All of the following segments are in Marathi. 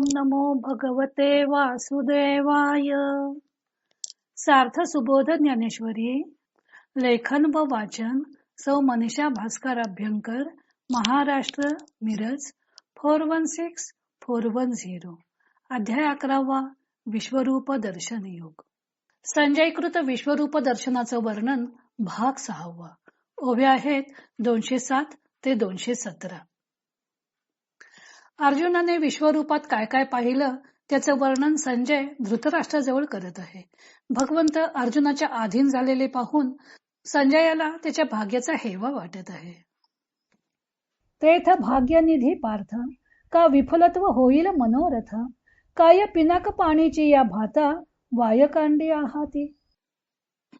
ओम नमो भगवते वासुदेवाय. सार्थ सुबोध ज्ञानेश्वरी लेखन व वाचन सौ Manisha Bhaskar Abhyankar Maharashtra Miraj four one six four one zero. अध्याय अकरावा विश्वरूप दर्शन योग. संजयकृत विश्वरूप दर्शनाचं वर्णन भाग सहावा. ओव्या आहेत दोनशे सात ते दोनशे सतरा. अर्जुनाने विश्वरूपात काय काय पाहिलं त्याचं वर्णन संजय धृतराष्ट्राजवळ करत आहे. भगवंत अर्जुनाच्या अधीन झालेले पाहून संजयाला त्याच्या भाग्याचा हेवा वाटत आहे. तेथ भाग्यनिधी पार्थ का विफलत्व होईल मनोरथ काय पिनाक पाणीची या भाता वायकांडी आहाती.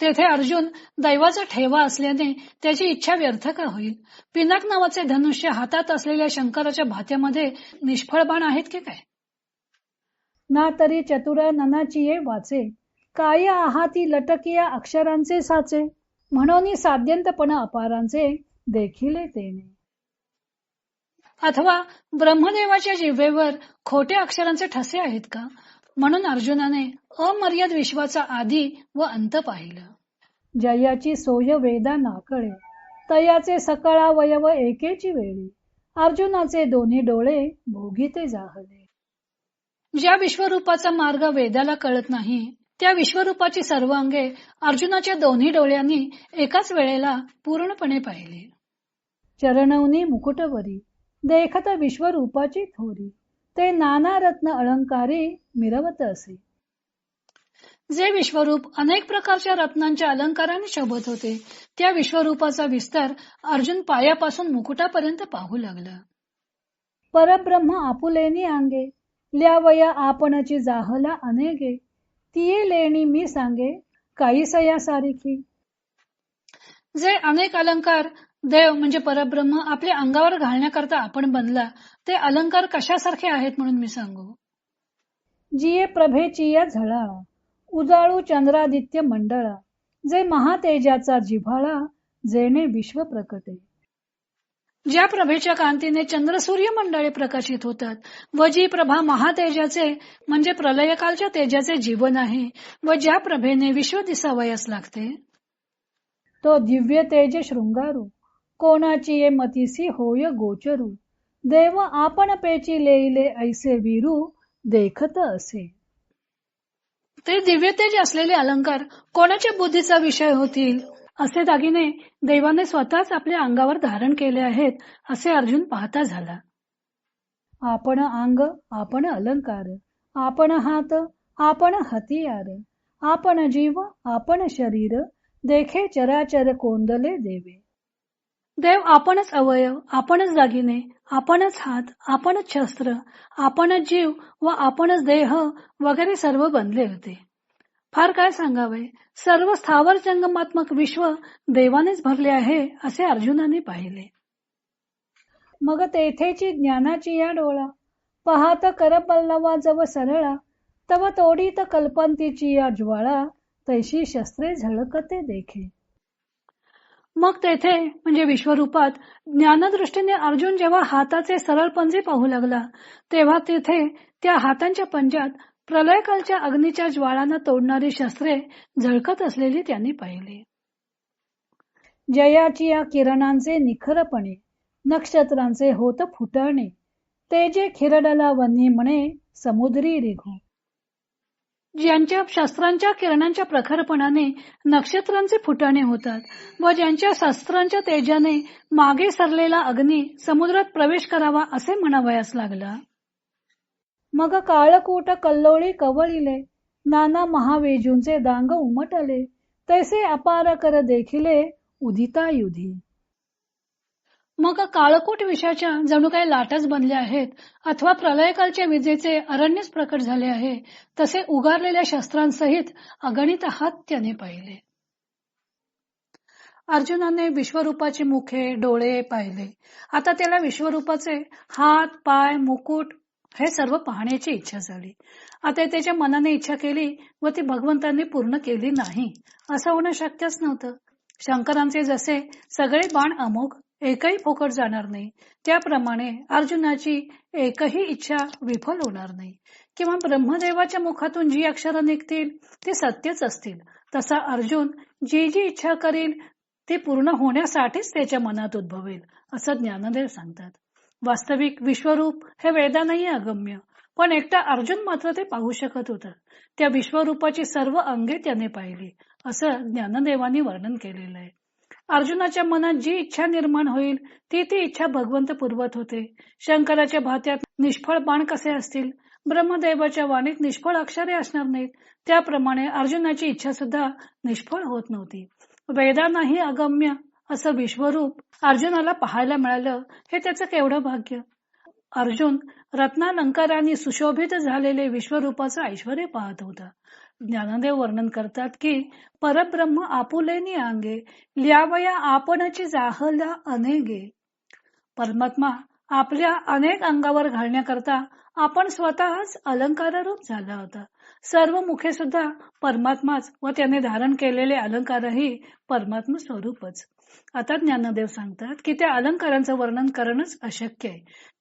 तेथे अर्जुन दैवाचा ठेवा असल्याने त्याची इच्छा व्यर्थ का होईल? पिनाक नावाचे धनुष्य हातात असलेल्या शंकराच्या भात्यामध्ये निष्फळ बाण आहेत की काय? ना तरी चतुर ननाची वाचे. काय आहाती लटकिया अक्षरांचे साचे. म्हणून साध्यंतपण अपारांचे देखील तेने. अथवा ब्रह्मदेवाच्या जिव्हेवर खोट्या अक्षरांचे ठसे आहेत का? म्हणून अर्जुनाने अमर्याद विश्वाचा आधी व अंत पाहिलं. जयाची सोय वेदा नाकळे तयाचे सकाळावयव एकेची वेळी अर्जुनाचे दोन्ही डोळे भोगीते जाहले. ज्या विश्वरूपाचा मार्ग वेदाला कळत नाही त्या विश्वरूपाची सर्व अंगे अर्जुनाच्या दोन्ही डोळ्यांनी एकाच वेळेला पूर्णपणे पाहिले. चरणवनी मुकुटवरी देखत विश्वरूपाची थोरी. ते नाना रत्न अलंकारी मिरवत असे. जे विश्वरूप अनेक प्रकारच्या रत्नांच्या अलंकाराने शोभत होते त्या विश्वरूपाचा विस्तार अर्जुन पायापासून मुकुटापर्यंत पाहू लागला. परब्रह्म आपुलेनी अंगे ल्यावया आपणची जाहला अनेगे तिये लेणी मी सांगे काही सया सारिखी. जे अनेक अलंकार देव म्हणजे परब्रह्म आपल्या अंगावर घालण्याकरता आपण बनला. ते अलंकार कशासारखे आहेत म्हणून मी सांगू? जिये प्रभेची या झळाळा उजाळू चंद्रादित्य मंडळा जे महातेजाचा जिव्हाळा जेणे विश्व प्रकटे. ज्या प्रभेच्या कांतीने चंद्र सूर्य मंडळे प्रकाशित होतात व जी प्रभा महातेजाचे म्हणजे प्रलयकालच्या तेजाचे जीवन आहे व ज्या प्रभेने विश्व दिसावयास लागते. तो दिव्य तेज शृंगारू कोणाची ये मतीसी होय गोचरू? देव आपण पेची लेईले ऐसे वीरू देखत असे. ते दिव्य तेज असलेले अलंकार कोणाच्या बुद्धीचा विषय होतील? असे दागिने देवाने स्वतःच आपल्या अंगावर धारण केले आहेत असे अर्जुन पाहता झाला. आपण अंग आपण अलंकार आपण हात आपण हतियार आपण जीव आपण शरीर देखे चराचर कोंदले देवे. देव आपणच अवयव आपणच दागिने आपणच हात आपणच शस्त्र आपणच जीव व आपणच देह वगैरे सर्व बनले होते. फार काय सांगावे? सर्व स्थावर जंगमात्मक विश्व देवानेच भरले आहे असे अर्जुनाने पाहिले. मग तेथेची ज्ञानाची या डोळा पाहत कर पल्लवा जव सरळा तव तोडीत कल्पंतीची या ज्वाळा तैशी शस्त्रे झळकते देखे. मग तेथे म्हणजे विश्वरूपात ज्ञानदृष्टीने अर्जुन जेव्हा हाताचे सरळ पंजे पाहू लागला तेव्हा तेथे त्या हातांच्या पंजात प्रलयकालच्या अग्नीच्या ज्वाळांना तोडणारी शस्त्रे झळकत असलेली त्यांनी पाहिली. जयाची या किरणांचे निखरपणे नक्षत्रांचे होत फुटणे ते जे खिरडला वन्ही म्हणे समुद्री रिघू. ज्यांच्या शस्त्रांच्या किरणांच्या प्रखरपणाने नक्षत्रांचे फुटाणे होतात व ज्यांच्या शस्त्रांच्या तेजाने मागे सरलेला अग्नी समुद्रात प्रवेश करावा असे म्हणावयास लागला. मग काळकूट कल्लोळी कवळिले नाना महावेजूंचे दांग उमटले. तैसे अपार कर देखिले उदिता युधी मग काळकूट विषयाच्या जणू काही लाटच बनल्या आहेत अथवा प्रलयकालच्या विजेचे अरण्यच प्रकट झाले आहे तसे उगारलेल्या शस्त्रांसहित अगणित हात त्याने पाहिले. अर्जुनाने विश्वरूपाची मुखे डोळे पाहिले. आता त्याला विश्वरूपाचे हात पाय मुकुट हे सर्व पाहण्याची इच्छा झाली. आता त्याच्या मनाने इच्छा केली व ती भगवंतांनी पूर्ण केली नाही असं होणं शक्यच नव्हतं. शंकरांचे जसे सगळे बाण अमोघ एकही फुकट जाणार नाही. त्याप्रमाणे अर्जुनाची एकही इच्छा विफल होणार नाही. किंवा ब्रह्मदेवाच्या मुखातून जी अक्षरं निघतील ती सत्यच असतील. तसा अर्जुन जी जी इच्छा करील ती पूर्ण होण्यासाठीच त्याच्या मनात उद्भवेल असं ज्ञानदेव सांगतात. वास्तविक विश्वरूप हे वेदानही अगम्य पण एकटा अर्जुन मात्र ते पाहू शकत होता. त्या विश्वरूपाची सर्व अंगे त्याने पाहिली असं ज्ञानदेवानी वर्णन केलेलं आहे. अर्जुनाच्या मनात जी इच्छा निर्माण होईल ती ती इच्छा भगवंत पुरवत होते. शंकराच्या भात्यात निष्फळ बाण कसे असतील? ब्रह्मदेवाच्या वाणीत निष्फळ अक्षरे असणार नाहीत. त्याप्रमाणे अर्जुनाची इच्छा सुद्धा निष्फळ होत नव्हती. वेदांनाही अगम्य असं विश्वरूप अर्जुनाला पाहायला मिळालं हे त्याचं केवढं भाग्य? अर्जुन रत्नालंकारांनी सुशोभित झालेले विश्वरूपाचं ऐश्वर पाहत होता. ज्ञानदेव वर्णन करतात की परब्रह्म आपुलेनी अंगे लियावया आपणची जाहला अनेगे. परमात्मा आपल्या अनेक अंगावर घालण्याकरता आपण स्वतःच अलंकार रूप झाला होता. सर्व मुखे सुद्धा परमात्माच व त्याने धारण केलेले अलंकारही परमात्मा स्वरूपच आता ज्ञानदेव सांगतात की त्या अलंकारांचं वर्णन करणंच अशक्य आहे.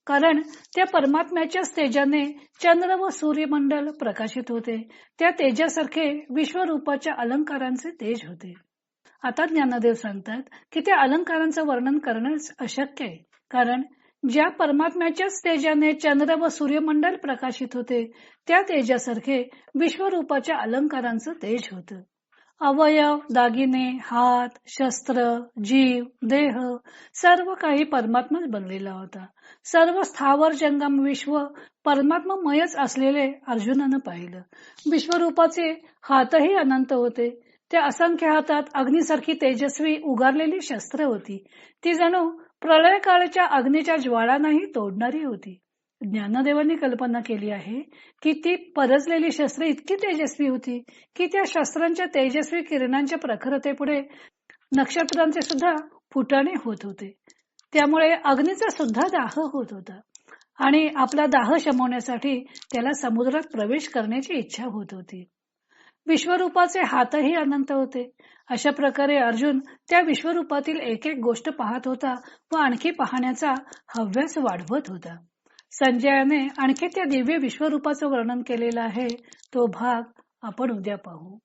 कारण त्या परमात्म्याच्या तेजाने चंद्र व सूर्यमंडल प्रकाशित होते. त्या तेजासारखे विश्वरूपाच्या अलंकारांचे तेज होते. आता ज्ञानदेव सांगतात की त्या अलंकारांचं वर्णन करणंच अशक्य आहे. कारण ज्या परमात्म्याच्याच तेजाने चंद्र व सूर्यमंडल प्रकाशित होते त्या तेजासारखे विश्वरूपाच्या अलंकारांचं तेज होतं. अवयव दागिने हात शस्त्र जीव देह सर्व काही परमात्माच बनलेला होता. सर्व स्थावर जंगम विश्व परमात्मामयच असलेले अर्जुनानं पाहिलं. विश्वरूपाचे हातही अनंत होते. त्या असंख्य हातात अग्निसारखी तेजस्वी उगारलेली शस्त्र होती. ती जणू प्रलयकाळच्या अग्नीच्या ज्वाळांनाही तोडणारी होती. ज्ञानदेवांनी कल्पना केली आहे की ती परजलेली शस्त्रे इतकी तेजस्वी होती की त्या शस्त्रांच्या तेजस्वी किरणांच्या प्रखरतेपुढे नक्षत्रांचे सुद्धा फुटाणे होत होते. त्यामुळे अग्नीचा सुद्धा दाह होत होता आणि आपला दाह शमवण्यासाठी त्याला समुद्रात प्रवेश करण्याची इच्छा होत होती. विश्वरूपाचे हातही अनंत होते. अशा प्रकारे अर्जुन त्या विश्वरूपातील एक एक गोष्ट पाहत होता व आणखी पाहण्याचा हव्यास वाढवत होता. संजयाने आणखी त्या दिव्य विश्वरूपाचं वर्णन केलेलं आहे. तो भाग आपण उद्या पाहू.